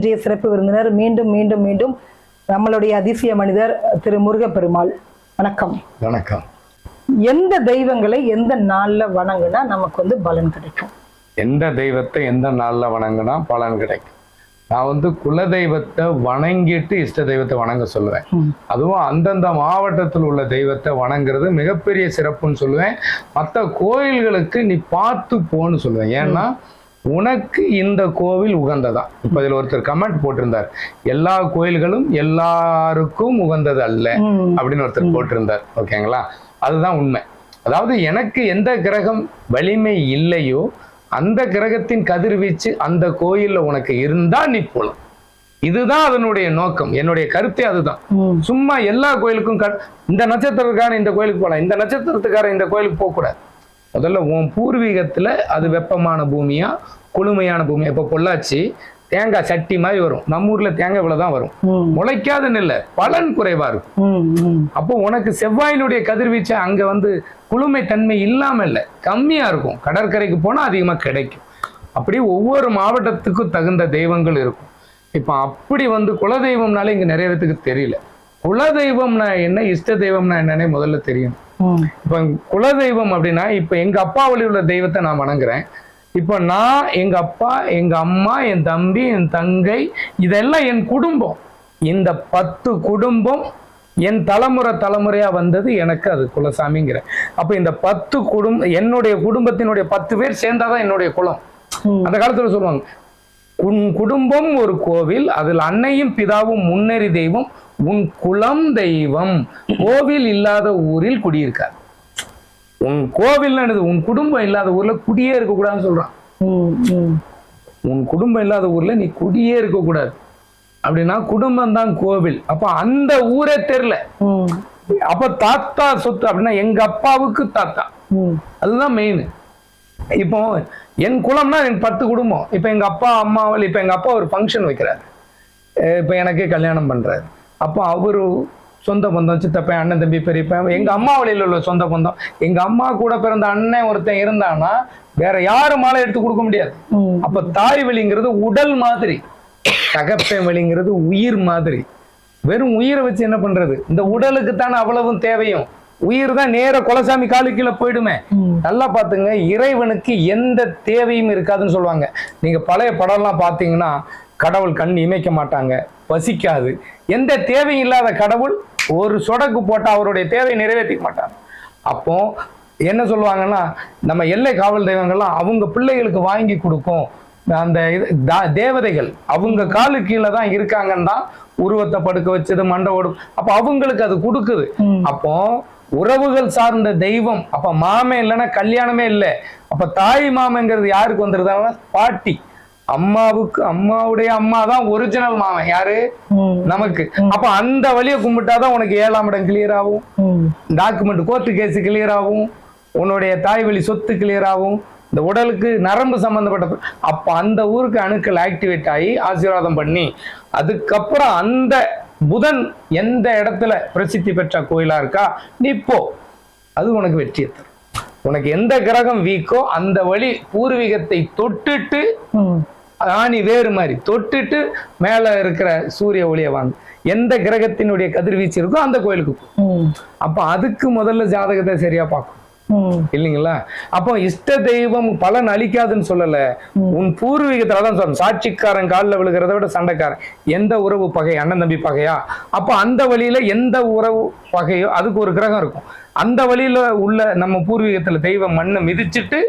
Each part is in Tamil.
இன்றைய சிறப்பு விருந்தினர் மீண்டும் மீண்டும் மீண்டும் நம்மளுடைய அதிசய மனிதர் திரு முருகப்பெருமாள். வணக்கம். வணக்கம். எந்த தெய்வங்களை எந்த நாள்ல வணங்குனா நமக்கு வந்து பலன் கிடைக்கும்? எந்த தெய்வத்தை எந்த நாள்ல வணங்கினா பலன் கிடைக்கும்? நான் வந்து குல தெய்வத்தை வணங்கிட்டு இஷ்ட தெய்வத்தை வணங்க சொல்லுவேன். அதுவும் அந்தந்த மாவட்டத்தில் உள்ள தெய்வத்தை வணங்குறது மிகப்பெரிய சிறப்புன்னு சொல்லுவேன். மற்ற கோயில்களுக்கு நீ பார்த்து போன்னு சொல்லுவேன். ஏன்னா உனக்கு இந்த கோவில் உகந்ததான் இப்ப இதுல ஒருத்தர் கமெண்ட் போட்டிருந்தார். எல்லா கோயில்களும் எல்லாருக்கும் உகந்தது அல்ல. அப்படின்னு ஒருத்தர் போட்டிருந்தார். ஓகேங்களா? அதுதான் உண்மை. அதாவது எனக்கு எந்த கிரகம் வலிமை இல்லையோ அந்த கிரகத்தின் கதிர்வீச்சு அந்த கோயில்ல உனக்கு இருந்தா நீ போலாம். இதுதான் அதனுடைய நோக்கம். என்னுடைய கருத்தே அதுதான். சும்மா எல்லா கோயிலுக்கும் இந்த நட்சத்திரக்காரன் இந்த கோயிலுக்கு போகலாம் இந்த நட்சத்திரத்துக்காரன் இந்த கோயிலுக்கு போகக்கூடாது. முதல்ல உன் பூர்வீகத்துல அது வெப்பமான பூமியா குளுமையான பூமியா? இப்ப பொள்ளாச்சி தேங்காய் சட்டி மாதிரி வரும். நம்ம ஊர்ல தேங்காய் இவ்வளவுதான் வரும். ம். முளைக்காத நெல்ல பலன் குறைவா இருக்கும். அப்போ உனக்கு செவ்வாயினுடைய கதிர்வீச்சு அங்க வந்து குளுமை தன்மை இல்லாம இல்ல கம்மியா இருக்கும். கடற்கரைக்கு போனா அதிகமா கிடைக்கும். அப்படி ஒவ்வொரு மாவட்டத்துக்கும் தகுந்த தெய்வங்கள் இருக்கும். இப்போ அப்படி வந்து குலதெய்வம்னாலே இங்க நிறைய பேத்துக்கு தெரியல. குலதெய்வம்னா என்ன இஷ்ட தெய்வம்னா என்னன்னே முதல்ல தெரியும் இப்போ குலதெய்வம் அப்படின்னா இப்போ எங்க அப்பா வழி உள்ள தெய்வத்தை நான் வணங்குறேன். இப்போ நான் எங்க அப்பா எங்க அம்மா என் தம்பி என் தங்கை இதெல்லாம் என் குடும்பம். இந்த பத்து குடும்பம் என் தலைமுறை தலைமுறையா வந்தது எனக்கு அது குலசாமிங்கிற. அப்ப இந்த பத்து குடும்பம் என்னுடைய குடும்பத்தினுடைய பத்து பேர் சேர்ந்தாதான் என்னுடைய குலம். அந்த காலத்துல சொல்லுவாங்க உன் குடும்பம் ஒரு கோவில் அதில் அன்னையும் பிதாவும் முன்னேறி தெய்வம் உன் குலம் தெய்வம் கோவில் இல்லாத ஊரில் குடியிருக்கார். உன் கோவில் உன் குடும்பம் இல்லாத ஊர்ல குடியே இருக்க கூடாதுன்னு சொல்றான். உன் குடும்பம் இல்லாத ஊர்ல நீ குடியே இருக்க கூடாது அப்படின்னா குடும்பம் தான் கோவில். அப்ப அந்த ஊரே தெரியல. அப்ப தாத்தா சொத்து அப்படின்னா எங்க அப்பாவுக்கு தாத்தா. அதுதான் மெயின் இப்போ என் குலம்னா எனக்கு பத்து குடும்பம். இப்போ எங்க அப்பா அம்மாவில் இப்போ எங்க அப்பா ஒரு ஃபங்க்ஷன் வைக்கிறாரு. இப்போ எனக்கு கல்யாணம் பண்றாரு. அப்போ அவரு சொந்த பந்தம் சித்தப்பன் அண்ணன் தம்பி பெரியப்பன் எங்க அம்மா வழியில் உள்ள சொந்த பந்தம். எங்க அம்மா கூட பிறந்த அண்ணன் ஒருத்தன் இருந்தான்னா வேற யாரும் மாலை எடுத்து கொடுக்க முடியாது. அப்ப தாய் வழிங்கிறது உடல் மாதிரி தகப்பன் வழிங்கிறது உயிர் மாதிரி. வெறும் உயிரை வச்சு என்ன பண்றது? இந்த உடலுக்கு தானே அவ்வளவும் தேவையும். உயிர் தான் நேர குலசாமி காலு கீழே போயிடுமே. நல்லா பாத்துங்க இறைவனுக்கு எந்த தேவையும் இருக்காதுன்னு சொல்லுவாங்க. நீங்க பழைய படம்லாம் பார்த்தீங்கன்னா கடவுள் கண் இமைக்க மாட்டாங்க பசிக்காது. எந்த தேவையும் இல்லாத கடவுள் ஒரு சொடக்கு போட்டா அவருடைய தேவையை நிறைவேற்றிக்க மாட்டாங்க அப்போ என்ன சொல்லுவாங்கன்னா நம்ம எல்லை காவல் தெய்வங்கள்லாம் அவங்க பிள்ளைகளுக்கு வாங்கி கொடுக்கும். அந்த இது தேவதைகள் அவங்க காலு கீழே தான் இருக்காங்கன்னு தான் உருவத்தை படுக்க வச்சது மண்டவோடு அப்ப அவங்களுக்கு அது கொடுக்குது. அப்போ உறவுகள் சார்ந்த தெய்வம் அப்ப மாமன் இல்லைன்னா கல்யாணமே இல்லை. அப்ப தாய் மாமங்கிறது யாருக்கு வந்துருதாங்கன்னா பாட்டி. அம்மாவுக்கு அம்மாவுடைய அம்மா தான் ஒரிஜினல் மாமன். யாரு. நமக்கு. அப்ப அந்த வழியை கும்பிட்டாதான் உனக்கு ஏழாம் இடம் கிளியர் ஆகும். டாக்குமெண்ட் கோர்ட்டு கேஸ் கிளியர் ஆகும். உன்னுடைய தாய் வழி சொத்து கிளியர் ஆகும். இந்த உடலுக்கு நரம்பு சம்பந்தப்பட்ட அப்ப அந்த ஊருக்கு அணுக்கள் ஆக்டிவேட் ஆகி ஆசீர்வாதம் பண்ணி அதுக்கப்புறம் அந்த புதன் எந்த இடத்துல பிரசித்தி பெற்ற கோயிலா இருக்கா? நீ போ. அது உனக்கு வெற்றியை தரும். உனக்கு எந்த கிரகம் வீக்கோ அந்த வழி பூர்வீகத்தை தொட்டுட்டு. ஆணி வேறு மாதிரி. தொட்டுட்டு மேல இருக்கிற சூரிய ஒளியை வாங்க. எந்த கிரகத்தினுடைய கதிர்வீச்சு இருக்கோ அந்த கோயிலுக்கு. அப்ப அதுக்கு முதல்ல ஜாதகத்தை சரியா பார்க்கணும். ம். இல்லைங்களா? அப்போ இஷ்ட தெய்வம் பலன் அளிக்காதுன்னு சொல்லல. உன் பூர்வீகத்துல தான் சொல்லணும் சாட்சிக்காரன் காலில் விழுகிறத விட சண்டைக்காரன். எந்த உறவு பகை? அண்ணன் தம்பி பகையா? அப்போ அந்த வழியில எந்த உறவு பகையோ அதுக்கு ஒரு கிரகம் இருக்கும். அந்த வழியில உள்ள நம்ம பூர்வீகத்துல தெய்வம் மண்ணை மிதிச்சிட்டு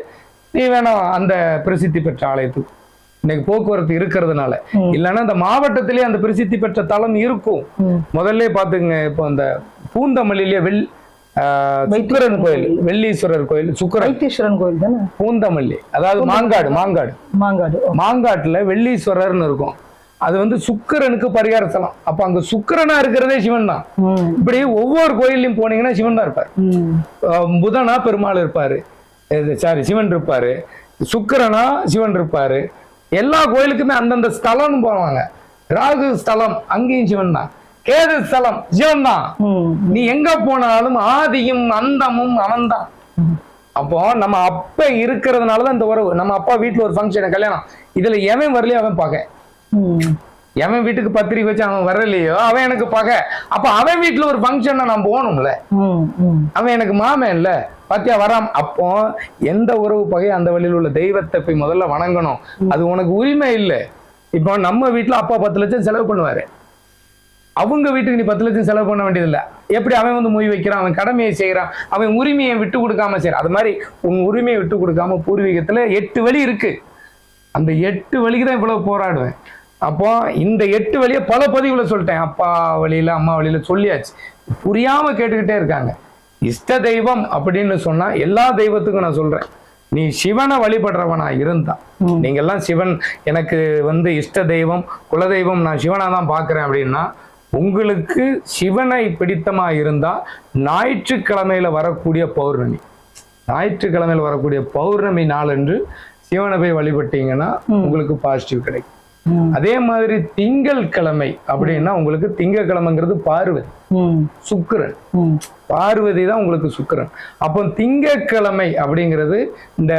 நீ வேணாம் அந்த பிரசித்தி பெற்ற ஆலயத்துக்கு இன்னைக்கு போக்குவரத்து இருக்கிறதுனால. இல்லைன்னா இந்த மாவட்டத்திலேயே அந்த பிரசித்தி பெற்ற தலம் இருக்கும். முதல்ல பாத்துங்க இப்போ அந்த பூந்தமல்லியிலேயே வெள் சுக்கிரன் கோயில் வெள்ளீஸ்வரர் கோயில் சுக்கிரன். கோயில் தானே? பூந்தமல்லி. அதாவது மாங்காடு மாங்காடு. மாங்காடு மாங்காட்டுல வெள்ளீஸ்வரர்னு இருக்கும். அது வந்து சுக்கிரனுக்கு பரிகாரத்தலாம் அப்ப அங்க சுக்கிரனா இருக்கிறதே சிவன் தான். இப்படி ஒவ்வொரு கோயிலையும் போனீங்கன்னா சிவன் தான் இருப்பார். புதனா பெருமாள் இருப்பாரு. சாரி சிவன் இருப்பாரு. சுக்கிரனா சிவன் இருப்பாரு. எல்லா கோயிலுக்குமே அந்தந்த ஸ்தலம்னு போவாங்க. ராகு ஸ்தலம் அங்கேயும் சிவன் தான் கேது ஸ்தலம் சிவன் தான். நீ எங்க போனாலும் ஆதியும் அந்தமும் அவன்தான். அப்போ நம்ம அப்ப இருக்கிறதுனாலதான் இந்த உறவு. நம்ம அப்பா வீட்டுல ஒரு ஃபங்க்ஷன் கல்யாணம். இதுல எவன் வரலையோ அவன் பார்க்க. எவன் வீட்டுக்கு பத்திரிக்கை வச்சு அவன் வரலையோ அவன் எனக்கு பகை. அப்ப அவன் வீட்டுல ஒரு ஃபங்க்ஷனை நான் போகணும்ல. அவன் எனக்கு மாமன் இல்ல. பாத்தியா வராம். அப்போ எந்த உறவு பகை அந்த வழியில் உள்ள தெய்வத்தை போய் முதல்ல வணங்கணும். அது உனக்கு உரிமை இல்லை. இப்போ நம்ம வீட்டுல அப்பா பத்து லட்சம் செலவு பண்ணுவாரு. அவங்க வீட்டுக்கு நீ பத்து லட்சம் செலவு பண்ண வேண்டியதில்ல. எப்படி அவன் வந்து மொய் வைக்கிறான் அவன் கடமையை செய்யறான் அவன் உரிமையை விட்டு கொடுக்காம செய்யறான் அது மாதிரி உன் உரிமையை விட்டு கொடுக்காம பூர்வீகத்துல எட்டு வழி இருக்கு. அந்த எட்டு வழிக்கு தான் இவ்வளவு போராடுவேன். அப்போ இந்த எட்டு வழியை பல பதிவுல சொல்லிட்டேன். அப்பா வழியில அம்மா வழியில சொல்லியாச்சு. புரியாம கேட்டுக்கிட்டே இருக்காங்க. இஷ்ட தெய்வம் அப்படின்னு சொன்னா எல்லா தெய்வத்துக்கும் நான் சொல்றேன். நீ சிவனை வழிபடுறவனா இருந்தா. நீங்க எல்லாம் சிவன் எனக்கு வந்து இஷ்ட தெய்வம் குலதெய்வம் நான் சிவனா தான் பார்க்கிறேன் அப்படின்னா உங்களுக்கு சிவனை பிடித்தமா இருந்தா ஞாயிற்றுக்கிழமையில வரக்கூடிய பௌர்ணமி. ஞாயிற்றுக்கிழமையில வரக்கூடிய பௌர்ணமி நாளன்று சிவனை போய் வழிபட்டீங்கன்னா உங்களுக்கு பாசிட்டிவ் கிடைக்கும். அதே மாதிரி திங்கள் கிழமை அப்படின்னா உங்களுக்கு திங்கக்கிழமைங்கிறது பார்வதி. சுக்கிரன். பார்வதி தான் உங்களுக்கு சுக்கிரன். அப்போ திங்கட்கிழமை அப்படிங்கிறது இந்த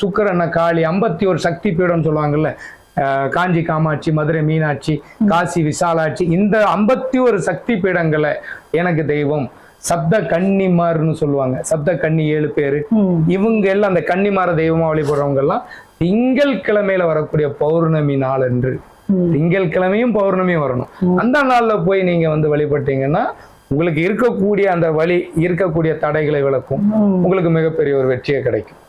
சுக்கிரனை காளி ஐம்பத்தி ஒரு சக்தி பீடம்னு சொல்லுவாங்கல்ல காஞ்சி காமாட்சி மதுரை மீனாட்சி காசி விசாலாட்சி இந்த ஐம்பத்தி ஒரு சக்தி பீடங்களை எனக்கு தெய்வம் சப்த கன்னிமார்னு சொல்லுவாங்க. சப்த கன்னி ஏழு பேரு. இவங்க எல்லாம் அந்த கன்னிமார தெய்வமா வழிபடுறவங்க எல்லாம் திங்கள் கிழமையில வரக்கூடிய பௌர்ணமி நாள் என்று. திங்கள் கிழமையும் பௌர்ணமியும் வரணும். அந்த நாள்ல போய் நீங்க வந்து வழிபட்டீங்கன்னா உங்களுக்கு இருக்கக்கூடிய அந்த வழி இருக்கக்கூடிய தடைகளை விளக்கும். உங்களுக்கு மிகப்பெரிய ஒரு வெற்றியை கிடைக்கும்.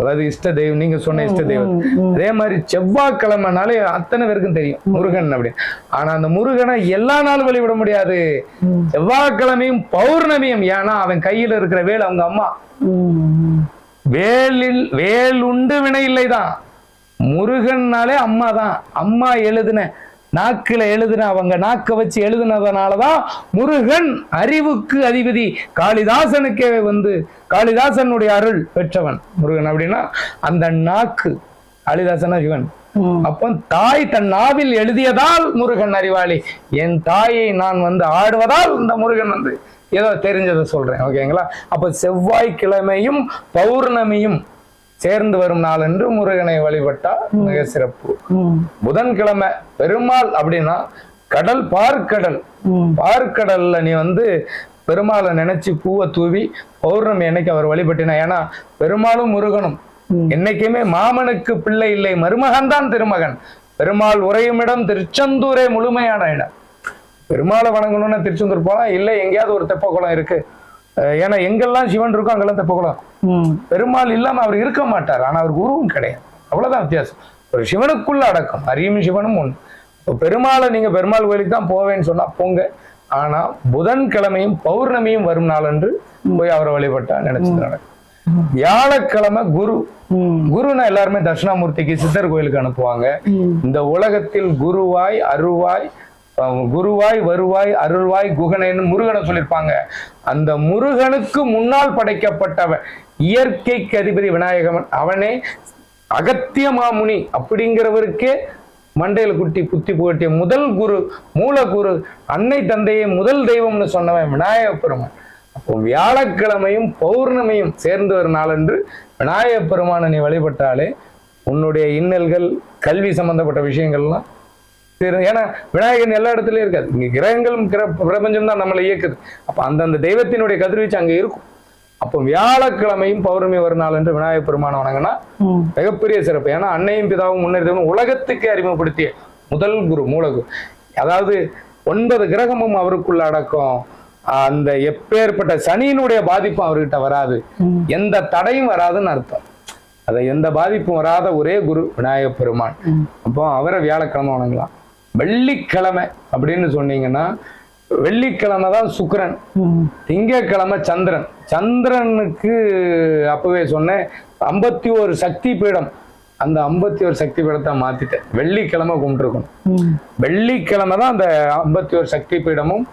அதாவது இஷ்ட தெய்வம் நீங்க சொன்ன இஷ்ட தெய்வம். அதே மாதிரி செவ்வாய்க்கிழமைனாலே அத்தனை பேருக்கும் தெரியும் முருகன் அப்படின்னு. ஆனா அந்த முருகனை எல்லா நாளும் வழிபட முடியாது. செவ்வாய்க்கிழமையும் பௌர்ணமியும். ஏன்னா அவன் கையில இருக்கிற வேல் அவங்க அம்மா. வேலில் வேல் உண்டு வினை இல்லைதான் முருகன்னாலே அம்மா தான் அம்மா எழுதின நாக்குல எழுதின அவங்க நாக்க வச்சு எழுதினதுனாலதான் முருகன் அறிவுக்கு அதிபதி. காளிதாசனுக்கே வந்து காளிதாசனுடைய அருள் பெற்றவன் முருகன் அப்படின்னா அந்த நாக்கு காளிதாசனா சிவன். அப்போ தாய் தன் நாவில் எழுதியதால் முருகன் அறிவாளி. என் தாயை நான் வந்து ஆடுவதால் இந்த முருகன் வந்து ஏதோ தெரிஞ்சதை சொல்றேன் ஓகேங்களா அப்ப செவ்வாய்க்கிழமையும் பௌர்ணமியும் சேர்ந்து வரும் நாள் என்று முருகனை வழிபட்டா மிக சிறப்பு. புதன்கிழமை பெருமாள் அப்படின்னா கடல் பார்க்கடல். பார்க்கடல்ல நீ வந்து பெருமாளை நினைச்சு பூவை தூவி பௌர்ணமி என்னைக்கு அவர் வழிபட்டினா ஏன்னா பெருமாளும் முருகனும். என்னைக்குமே மாமனுக்கு பிள்ளை இல்லை மருமகன் தான் திருமகன் பெருமாள் உறையும் இடம் திருச்செந்தூரே முழுமையான இடம் பெருமாளை வணங்கணும்னா திருச்செந்தூர் போலாம் இல்லை எங்கேயாவது ஒரு தெப்பக்குளம் இருக்கு. அஹ் ஏன்னா எங்கெல்லாம் சிவன் இருக்கோ அங்கெல்லாம் தெப்பக்குளம். ம். பெருமாள் இல்லாம அவர் இருக்க மாட்டார். ஆனா அவருக்கு உருவம் கிடையாது. அவ்வளவுதான் வித்தியாசம். ஒரு சிவனுக்குள்ள அடக்கம். அரியும் சிவனும் ஒண்ணு இப்போ பெருமாளை நீங்க பெருமாள் கோயிலுக்கு தான் போவேன்னு சொன்னா போங்க. ஆனா புதன்கிழமையும் பௌர்ணமியும் வரும் நாளன்று போய் அவரை வழிபட்டா நினைச்சது நடக்கும். வியாழக்கிழமை குரு. குருனா எல்லாருமே தட்சிணாமூர்த்திக்கு சித்தர் கோயிலுக்கு அனுப்புவாங்க. இந்த உலகத்தில் குருவாய் அருவாய் குருவாய் வருவாய் அருள்வாய் குகனைன்னு முருகனை சொல்லியிருப்பாங்க. அந்த முருகனுக்கு முன்னால் படைக்கப்பட்டவன் இயற்கைக்கு அதிபதி விநாயகவன் அவனே அகத்திய மாமுனி அப்படிங்கிறவருக்கே மண்டையில் குட்டி புத்தி புகட்டிய முதல் குரு மூலகுரு அன்னை தந்தையை முதல் தெய்வம்னு சொன்னவன் விநாயக பெருமான் அப்போ வியாழக்கிழமையும் பௌர்ணமியும் சேர்ந்து ஒரு நாளன்று விநாயக பெருமானை நீ வழிபட்டாலே உன்னுடைய இன்னல்கள் கல்வி சம்பந்தப்பட்ட விஷயங்கள்லாம் தீரும். ஏன்னா விநாயகன் எல்லா இடத்துலயும் இருக்காது இங்க கிரகங்களும் கிர பிரபஞ்சம் தான் நம்மளை இயக்குது. அப்ப அந்தந்த தெய்வத்தினுடைய கதிர்வீச்சு அங்க இருக்கும். அப்போ வியாழக்கிழமையும் பௌர்ணமி வரும் நாள் என்று விநாயக பெருமானை வணங்கினா. மிகப்பெரிய சிறப்பு. ஏன்னா அன்னையும் பிதாவும் முன்னேறி தெய்வம் உலகத்துக்கே அறிமுகப்படுத்திய முதல் குரு மூலகுரு. அதாவது ஒன்பது கிரகமும் அவருக்குள்ள அடக்கம். அந்த எப்பேற்பட்ட சனியினுடைய பாதிப்பும் அவர்கிட்ட வராது. எந்த தடையும் வராதுன்னு அர்த்தம். அதை எந்த பாதிப்பும் வராத ஒரே குரு விநாயக பெருமான். அப்போ அவரை வியாழக்கிழமை வணங்கலாம். வெள்ளிக்கிழமை அப்படின்னு சொன்னீங்கன்னா வெள்ளிக்கிழமை தான் சுக்கிரன். ம். திங்கட்கிழமை சந்திரன். சந்திரனுக்கு அப்பவே சொன்னேன் ஐம்பத்தி ஒரு சக்தி பீடம். அந்த ஐம்பத்தி ஒரு சக்தி பீடத்தை மாத்திட்டேன். வெள்ளிக்கிழமை கும்பிட்டுருக்கணும். வெள்ளிக்கிழமை தான் அந்த ஐம்பத்தி ஒரு சக்தி பீடமும்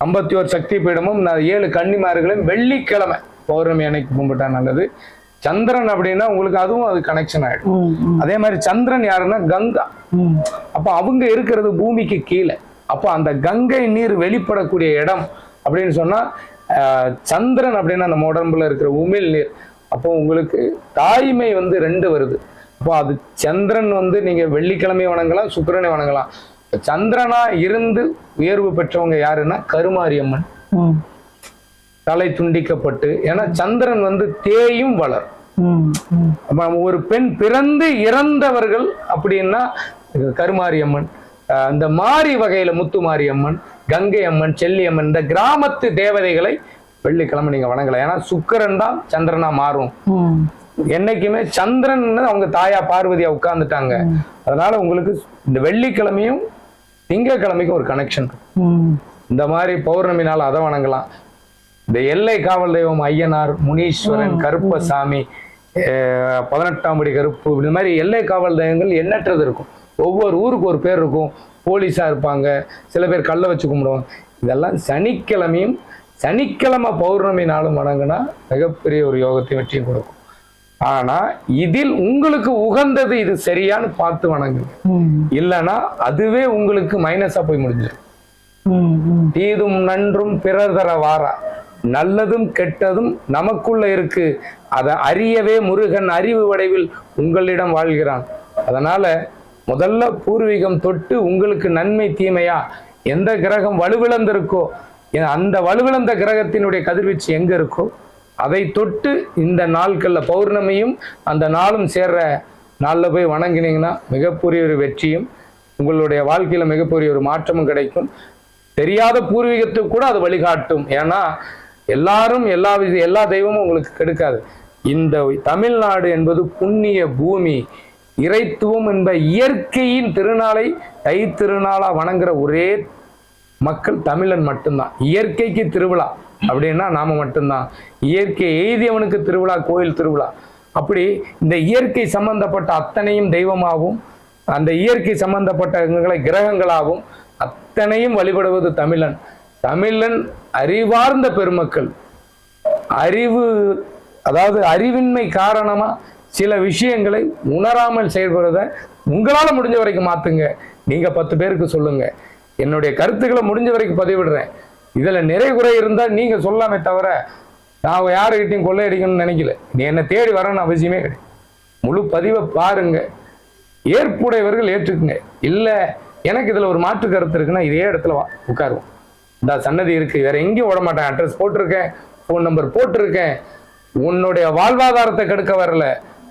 ஐம்பத்தி ஒரு சக்தி பீடமும் ஏழு கன்னிமார்களையும் வெள்ளிக்கிழமை பௌர்ணமி அன்னைக்கு கும்பிட்டா நல்லது. சந்திரன் அப்படின்னா உங்களுக்கு அதுவும் அது கனெக்ஷன் ஆயிடும். அதே மாதிரி சந்திரன் யாருன்னா கங்கா. அப்ப அவங்க இருக்கிறது பூமிக்கு கீழே. அப்போ அந்த கங்கை நீர் வெளிப்படக்கூடிய இடம் அப்படின்னு சொன்னா சந்திரன் அப்படின்னா நம்ம உடம்புல இருக்கிற உமிழ் நீர். அப்போ உங்களுக்கு தாய்மை வந்து ரெண்டு வருது. அப்போ அது சந்திரன் வந்து நீங்க வெள்ளிக்கிழமை வணங்கலாம் சுக்கிரனை வணங்கலாம். சந்திரனா இருந்து உயர்வு பெற்றவங்க யாருன்னா கருமாரியம்மன். தலை துண்டிக்கப்பட்டு ஏன்னா சந்திரன் வந்து தேயும் வளர். ஒரு பெண் பிறந்து இறந்தவர்கள் அப்படின்னா கருமாரியம்மன் அந்த மாரி வகையில முத்து மாரியம்மன் கங்கை அம்மன் செல்லியம்மன் இந்த கிராமத்து தேவதைகளை வெள்ளிக்கிழமை நீங்க வணங்கலாம். ஏன்னா சுக்கிரன் தான் சந்திரனா மாறும். என்னைக்குமே சந்திரன் அவங்க தாயா பார்வதியா உட்கார்ந்துட்டாங்க. அதனால உங்களுக்கு இந்த வெள்ளிக்கிழமையும் திங்கக்கிழமைக்கும் ஒரு கனெக்ஷன் இந்த மாதிரி பௌர்ணமி நாள் அதை வணங்கலாம். இந்த எல்லை காவல் தெய்வம் ஐயனார் முனீஸ்வரன் கருப்பசாமி பதினெட்டாம் படி கருப்பு இந்த மாதிரி எல்லை காவல் தெய்வங்கள் எண்ணற்றது இருக்கும். ஒவ்வொரு ஊருக்கு ஒரு பேர் இருக்கும். போலீஸா இருப்பாங்க. சில பேர் கல்லை வச்சு கும்பிடுவாங்க. இதெல்லாம் சனிக்கிழமையும் சனிக்கிழமை பௌர்ணமி நாளும் வணங்கினா மிகப்பெரிய ஒரு யோகத்தையும் வெற்றியும் கொடுக்கும். ஆனா இதில் உங்களுக்கு உகந்தது இது சரியான்னு பார்த்து வணங்குங்க. இல்லைன்னா அதுவே உங்களுக்கு மைனஸா போய் முடிஞ்சிடும். தீதும் நன்றும் பிறர் தர வாரா. நல்லதும் கெட்டதும் நமக்குள்ள இருக்கு. அதை அறியவே முருகன் அறிவு வடைவில் உங்களிடம் வாழ்கிறான். அதனால முதல்ல பூர்வீகம் தொட்டு உங்களுக்கு நன்மை தீமையா? எந்த கிரகம் வலுவிழந்திருக்கோ? அந்த வலுவிழந்த கிரகத்தினுடைய கதிர்வீச்சு எங்க இருக்கோ? அதை தொட்டு இந்த நாட்கள்ல பௌர்ணமியும் அந்த நாளும் சேர்ற நாளில் போய் வணங்கினீங்கன்னா மிகப்பெரிய ஒரு வெற்றியும் உங்களுடைய வாழ்க்கையில மிகப்பெரிய ஒரு மாற்றமும் கிடைக்கும். தெரியாத பூர்வீகத்துக்கு கூட அது வழிகாட்டும். ஏன்னா எல்லாரும் எல்லா வித எல்லா தெய்வமும் உங்களுக்கு கெடுக்காது. இந்த தமிழ்நாடு என்பது புண்ணிய பூமி. இறைத்துவம் என்ப இயற்கையின் திருநாளை தை திருநாளா வணங்குற ஒரே மக்கள் தமிழன் மட்டும்தான். இயற்கைக்கு திருவிழா அப்படின்னா நாம மட்டும்தான். இயற்கை எய்தியவனுக்கு திருவிழா கோயில் திருவிழா. அப்படி இந்த இயற்கை சம்பந்தப்பட்ட அத்தனையும் தெய்வமாகவும் அந்த இயற்கை சம்பந்தப்பட்ட கிரகங்களாகவும் அத்தனையும் வழிபடுவது தமிழன். தமிழன் அறிவார்ந்த பெருமக்கள். அறிவு அதாவது அறிவின்மை காரணமாக சில விஷயங்களை உணராமல் செயல்படுறத உங்களால் முடிஞ்ச வரைக்கும் மாற்றுங்க நீங்கள் பத்து பேருக்கு சொல்லுங்கள் என்னுடைய கருத்துக்களை முடிஞ்ச வரைக்கும் பதிவிடுறேன். இதில் நிறை குறை இருந்தால் நீங்கள் சொல்லாமே தவிர நான் யாருக்கிட்டையும் கொள்ளையடிக்கணும்னு நினைக்கல. நீ என்னை தேடி வரணும்னு அவசியமே கிடையாது. முழு பதிவை பாருங்க. ஏற்புடையவர்கள் ஏற்றுக்குங்க. இல்லை எனக்கு இதில் ஒரு மாற்று கருத்து இருக்குன்னா இதே இடத்துல வா உட்காருவோம். இந்த சன்னதி இருக்கு. வேற எங்கேயும் விட மாட்டேன். அட்ரஸ் போட்டிருக்கேன். ஃபோன் நம்பர் போட்டிருக்கேன். உன்னுடைய வாழ்வாதாரத்தை கெடுக்க வரல.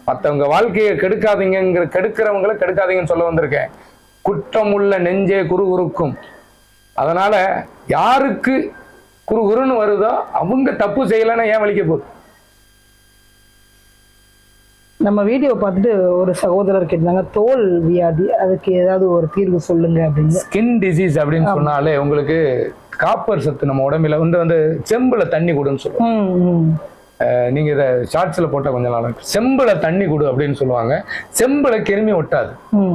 மற்றவங்க வாழ்க்கையை கெடுக்காதீங்கிற கெடுக்கிறவங்களை கெடுக்காதீங்கன்னு சொல்ல வந்திருக்கேன். குற்றம் உள்ள நெஞ்சே குறுகுறுக்கும் அதனால யாருக்கு குறுகுறுன்னு வருதோ அவங்க தப்பு செய்யலைன்னா ஏன் வலிக்க போகுது? நம்ம வீடியோ பார்த்துட்டு ஒரு சகோதரர் கேட்டாங்க தோல் வியாதி அதுக்கு ஏதாவது ஒரு தீர்வு சொல்லுங்க அப்படின்னு. ஸ்கின் டிசீஸ் அப்படின்னு சொன்னாலே உங்களுக்கு காப்பர் சத்து நம்ம உடம்புல வந்து வந்து செம்புல தண்ணி கொடுன்னு சொல்லுவோம் நீங்க இதை ஷார்ட்ஸ்ல போட்டா கொஞ்சம் நாள் செம்புல தண்ணி கொடு அப்படின்னு சொல்லுவாங்க. செம்புல கிருமி ஒட்டாது.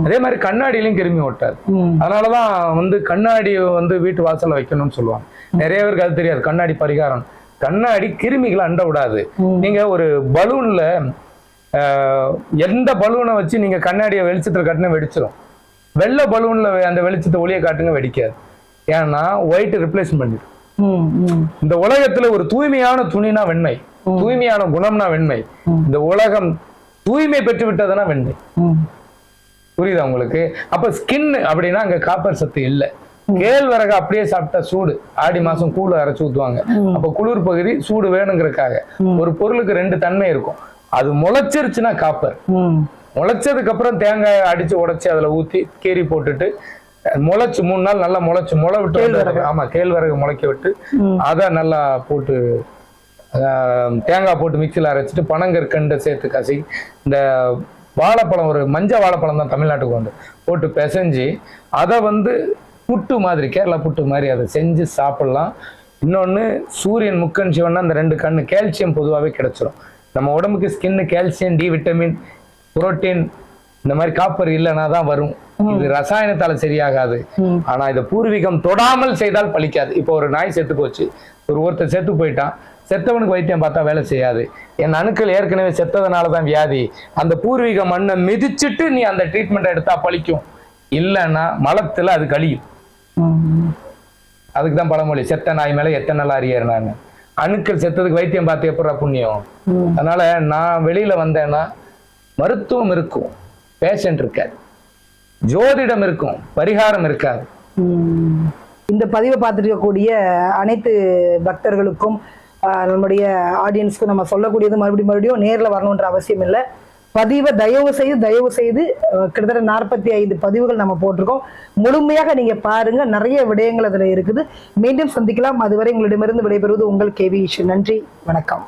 அதே மாதிரி கண்ணாடியிலும் கிருமி ஒட்டாது. அதனாலதான் வந்து கண்ணாடி வந்து வீட்டு வாசல்ல வைக்கணும்னு சொல்லுவாங்க. நிறைய பேருக்கு அது தெரியாது. கண்ணாடி பரிகாரம். கண்ணாடி கிருமிகளை அண்ட விடாது. நீங்க ஒரு பலூன்ல எந்த பலூனை வச்சு நீங்க கண்ணாடியை வெளிச்சத்துல கட்டினா வெடிச்சிரும். வெள்ளை பலூன்ல அந்த வெளிச்சத்தை ஒளியை காட்டுங்க வெடிக்காது. ஏன்னா ஒயிட் ரிப்ளேஸ் பண்ணிடும் இந்த உலகத்துல ஒரு தூய்மையான துணினா வெண்மை தூய்மையான குணம்னா வெண்மை இந்த உலகம் தூய்மை பெற்று விட்டதுன்னா வெண்மை புரியுதா உங்களுக்கு? அப்ப ஸ்கின் அப்படின்னா அங்க காப்பர் சத்து இல்ல. கேழ்வரகு அப்படியே சாப்பிட்டா சூடு. ஆடி மாசம் கூழ அரைச்சு ஊத்துவாங்க. அப்ப குளிர் பகுதி சூடு வேணுங்கிறதுக்காக. ஒரு பொருளுக்கு ரெண்டு தன்மை இருக்கும். அது முளைச்சிருச்சுன்னா காப்பர். முளைச்சதுக்கு அப்புறம் தேங்காய் அடிச்சு உடைச்சு அதுல ஊத்தி கீரி போட்டுட்டு முளைச்சு மூணு நாள் நல்லா முளைச்சு முளை விட்டு ஆமா கேழ்வரகு முளைக்க விட்டு. அதை நல்லா போட்டு தேங்காய் போட்டு மிக்சியில் அரைச்சிட்டு பனங்கற்கண்டை சேர்த்து கசி இந்த வாழைப்பழம் ஒரு மஞ்சள் வாழைப்பழம் தான் தமிழ்நாட்டுக்கு வந்து போட்டு பிசைஞ்சு அதை வந்து புட்டு மாதிரி கேரளா புட்டு மாதிரி அதை செஞ்சு சாப்பிடலாம். இன்னொன்று சூரியன் முக்கன் சிவன்னா அந்த ரெண்டு கண்ணு கால்சியம் பொதுவாகவே கிடைச்சிரும். நம்ம உடம்புக்கு skin calcium D vitamin protein இந்த மாதிரி காப்பர் இல்லைன்னா தான் வரும். இது ரசாயனத்தால சரியாகாது. ஆனா இதை பூர்வீகம் தொடாமல் செய்தால் பலிக்காது இப்போ ஒரு நாய் செத்து போச்சு. ஒரு ஒருத்தர் செத்து போயிட்டான். செத்தவனுக்கு வைத்தியம் பார்த்தா வேலை செய்யாது. என் அணுக்கள் ஏற்கனவே செத்ததுனால தான் வியாதி. அந்த பூர்வீக மண்ணை மிதிச்சிட்டு நீ அந்த ட்ரீட்மெண்ட் எடுத்தா பலிக்கும் இல்லைன்னா மலத்துல அது கழியும். அதுக்கு தான் பழமொழி செத்த நாய் மேல எத்தனை நாள் அறியறாங்க அணுக்கள் செத்ததுக்கு வைத்தியம் பார்த்து எப்படா புண்ணியம்? அதனால நான் வெளியில வந்தேன்னா மருத்துவம் இருக்கும் பேஷண்ட் இருக்காது ஜோதிடம் இருக்கும் பரிகாரம் இருக்காது. இந்த பதிவை பார்த்துட்டு இருக்கக்கூடிய அனைத்து பக்தர்களுக்கும் நம்முடைய ஆடியன்ஸ்க்கும் நம்ம சொல்லக்கூடியது மறுபடியும் மறுபடியும் நேர்ல வரணுன்ற அவசியம் இல்லை. பதிவை தயவு செய்து தயவு செய்து கிட்டத்தட்ட நாற்பத்தி ஐந்து பதிவுகள் நம்ம போட்டிருக்கோம். முழுமையாக நீங்க பாருங்க. நிறைய விடயங்கள் அதுல இருக்குது. மீண்டும் சந்திக்கலாம். அதுவரை உங்களிடமிருந்து விடைபெறுவது உங்கள் கேவி நன்றி. வணக்கம்.